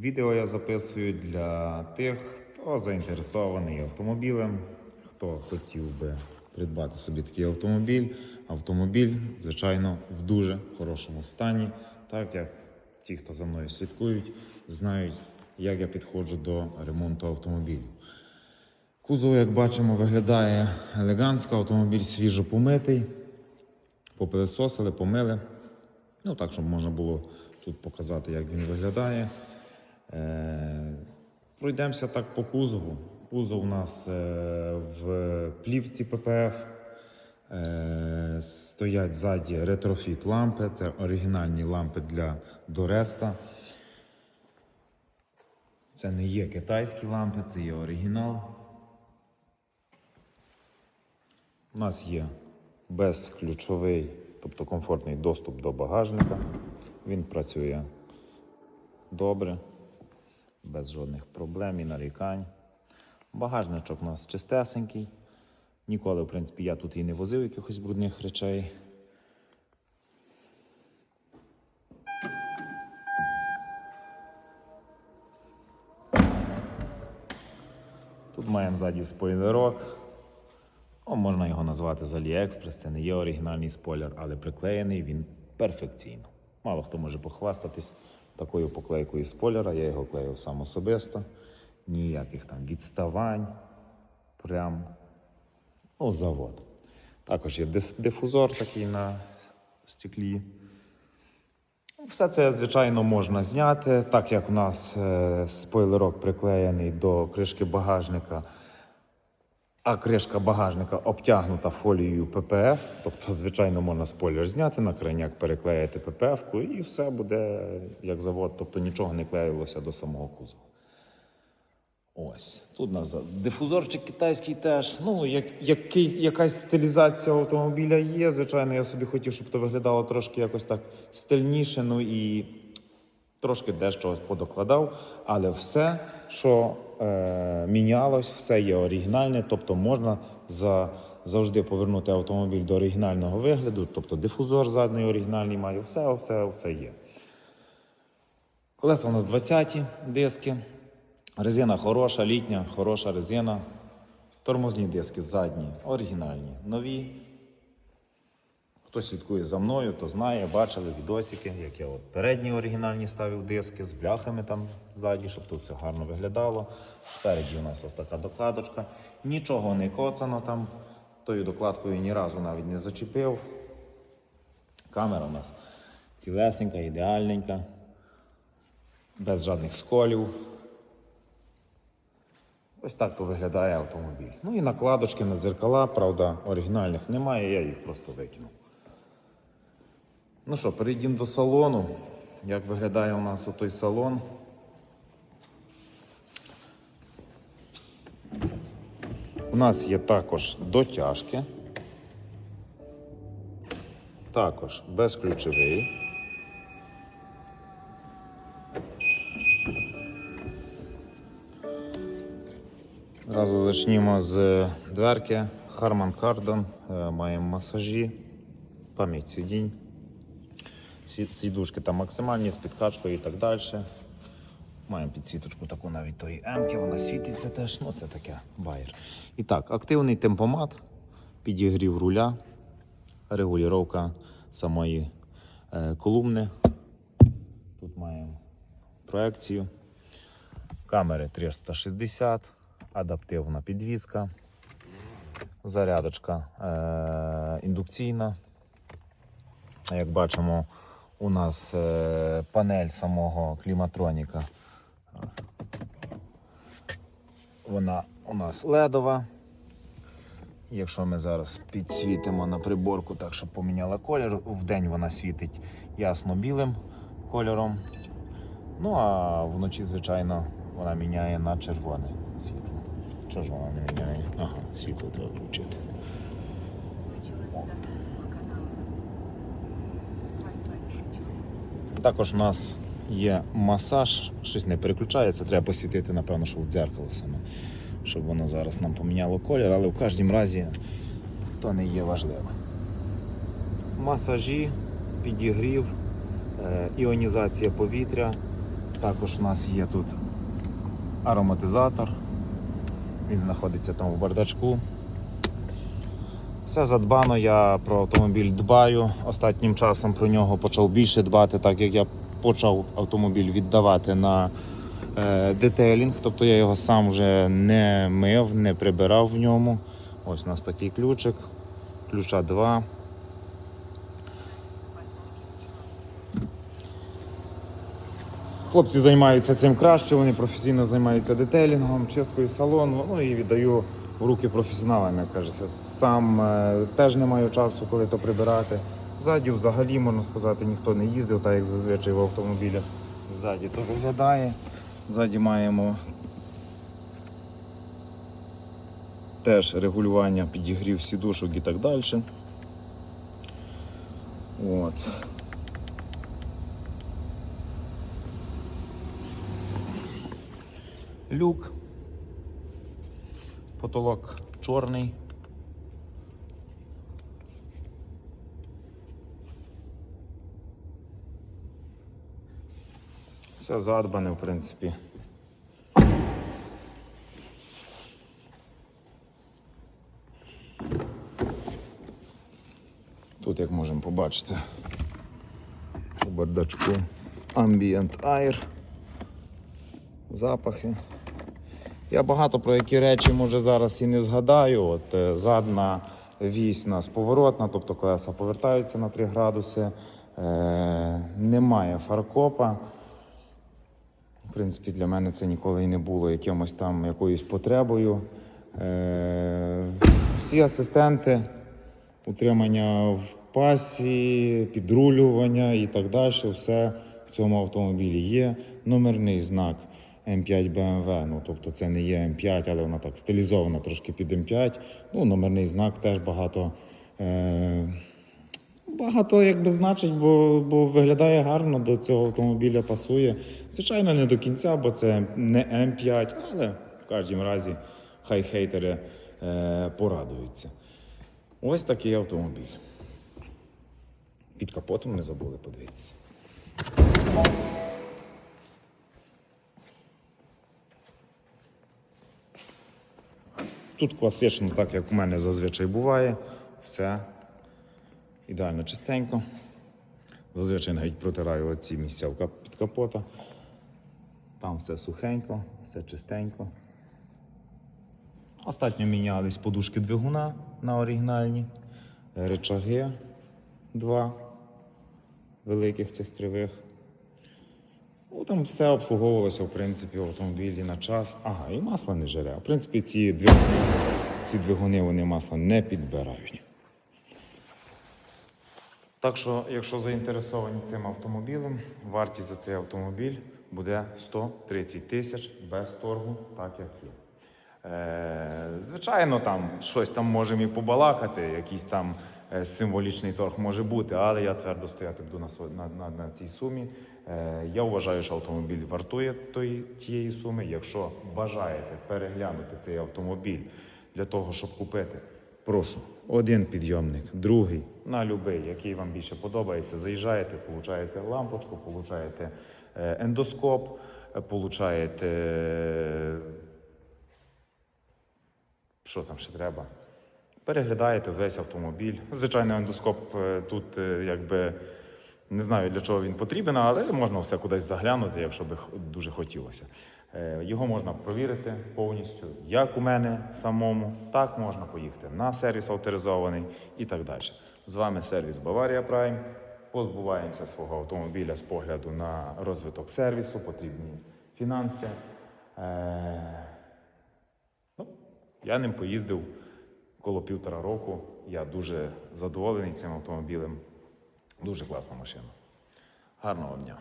Відео я записую для тих, хто заінтересований автомобілем, хто хотів би придбати собі такий автомобіль. Автомобіль, звичайно, в дуже хорошому стані, так як ті, хто за мною слідкують, знають, як я підходжу до ремонту автомобілів. Кузов, як бачимо, виглядає елегантно, автомобіль свіжо помитий, попилисосили, помили. Ну так, щоб можна було тут показати, як він виглядає. Е, пройдемося так по кузову. Кузов у нас е, в плівці ППФ. Е, стоять ззаді ретрофіт лампи, це оригінальні лампи для Дореста. Це не є китайські лампи, це є оригінал. У нас є безключовий, тобто комфортний доступ до багажника. Він працює добре, без жодних проблем і нарікань. Багажничок у нас чистесенький. Ніколи, в принципі, я тут і не возив якихось брудних речей. Тут маємо ззаді спойлерок. О, можна його назвати з AliExpress, це не є оригінальний спойлер, але приклеєний він перфекційно. Мало хто може похвастатись такою поклейкою спойлера. Я його клеїв сам особисто. Ніяких там відставань. Прям ну, завод. Також є дифузор такий на стеклі. Все це, звичайно, можна зняти, так як у нас е, спойлерок приклеєний до кришки багажника, а кришка багажника обтягнута фолією ППФ. Тобто, звичайно, можна спойлер зняти, на крайняк переклеїти ППФ-ку і все буде як завод, тобто нічого не клеїлося до самого кузова. Ось тут нас дифузорчик китайський теж. Ну, як, який, якась стилізація автомобіля є. Звичайно, я собі хотів, щоб то виглядало трошки якось так стильніше. Ну і трошки дещо подокладав. Але все, що е, мінялось, все є оригінальне. Тобто можна за, завжди повернути автомобіль до оригінального вигляду. Тобто дифузор задній оригінальний має, все, все, все є. Колеса у нас 20-ті диски. Резина хороша, літня, хороша резина. Тормозні диски задні, оригінальні, нові. Хто слідкує за мною, то знає, бачили відосики, як я от передні оригінальні ставив диски з бляхами там ззаді, щоб тут все гарно виглядало. Спереді у нас ось така докладочка. Нічого не коцано там. Тою докладкою ні разу навіть не зачепив. Камера у нас цілесенька, ідеальненька, без жодних сколів. Ось так то виглядає автомобіль. Ну і накладочки на дзеркала, правда, оригінальних немає, я їх просто викинув. Ну що, перейдемо до салону. Як виглядає у нас отой салон? У нас є також дотяжки. Також безключовий. Зразу зачнімо з дверки. Harman Kardon. Е, Маємо масажі, пам'ять сидінь. Сі- Сідушки там максимальні з підкачкою і так далі. Маємо підсвіточку таку навіть тої М-ки, вона світиться теж. Ну, це таке байер. І так, активний темпомат, підігрів руля, регулювання самої е, колумни. Тут маємо проекцію. Камери 360, адаптивна підвізка, зарядочка е- індукційна. Як бачимо, у нас е- панель самого кліматроніка. Вона у нас ледова. Якщо ми зараз підсвітимо на приборку так, щоб поміняла колір, вдень вона світить ясно-білим кольором. Ну а вночі, звичайно, вона міняє на червоне світло. Чого ж вона не міняє? Ага, світло треба включити. Також у нас є масаж, щось не переключається, треба посвітити, напевно, що в дзеркало саме, щоб воно зараз нам поміняло колір, але в кожному разі то не є важливо. Масажі, підігрів, е, іонізація повітря, Також у нас є тут ароматизатор. Він знаходиться там в бардачку. Все задбано, я про автомобіль дбаю. Останнім часом про нього почав більше дбати, так як я почав автомобіль віддавати на е, детейлінг, тобто я його сам вже не мив, не прибирав в ньому. Ось у нас такий ключик, ключа 2. Запись на парковке началась. Хлопці займаються цим краще, вони професійно займаються детейлінгом, чисткою салону, ну і віддаю в руки професіоналам, як кажеться. Сам е, теж не маю часу, коли то прибирати. Ззаді взагалі, можна сказати, ніхто не їздив, так як зазвичай в автомобілях. Ззаді то виглядає. Ззаді маємо теж регулювання підігрів сідушок і так далі. От. люк, потолок чорний. Все задбане, в принципі. Тут, як можемо побачити, у бардачку Ambient Air запахи. Я багато про які речі може зараз і не згадаю. От е, задна вісь у нас поворотна, тобто колеса повертаються на 3 градуси. Е, немає фаркопа. В принципі, для мене це ніколи і не було якимось там якоюсь потребою. Е, всі асистенти, утримання в пасі, підрулювання і так далі, все в цьому автомобілі є. Номерний знак М5 BMW. Ну, тобто це не є М5, але вона так стилізована трошки під М5. Ну, номерний знак теж багато. Е- Багато якби значить, бо, бо виглядає гарно до цього автомобіля пасує. Звичайно, не до кінця, бо це не М5, але в кожному разі хай хейтери е, порадуються. Ось такий автомобіль. Під капотом не забули подивитися. Тут класично, так як у мене зазвичай буває, все ідеально чистенько. Зазвичай навіть протираю оці місця під капота. Там все сухенько, все чистенько. Остатньо мінялись подушки двигуна на оригінальні, речаги два великих цих кривих. Ну, там все обслуговувалося, в принципі, в автомобілі на час. Ага, і масло не жере. В принципі, ці двигуни, ці двигуни вони масло не підбирають. Так що, якщо заінтересовані цим автомобілем, вартість за цей автомобіль буде 130 тисяч без торгу, так як є. Е, звичайно, там щось там можемо і побалакати, якийсь там символічний торг може бути, але я твердо стояти буду на, на, на, цій сумі. Е, я вважаю, що автомобіль вартує тої, тієї суми. Якщо бажаєте переглянути цей автомобіль для того, щоб купити, прошу, один підйомник, другий, на любий, який вам більше подобається. Заїжджаєте, получаєте лампочку, получаєте е, ендоскоп, е, получаєте. е, що там ще треба? Переглядаєте весь автомобіль. Звичайно, ендоскоп е, тут е, якби не знаю для чого він потрібен, але можна все кудись заглянути, якщо би дуже хотілося. Е, Його можна провірити повністю, як у мене самому, так можна поїхати на сервіс авторизований і так далі. З вами сервіс Баварія Прайм. Позбуваємося свого автомобіля з погляду на розвиток сервісу, потрібні фінанси. Е, Ну, я ним поїздив коло півтора року. Я дуже задоволений цим автомобілем. Дуже класна машина. Гарного дня.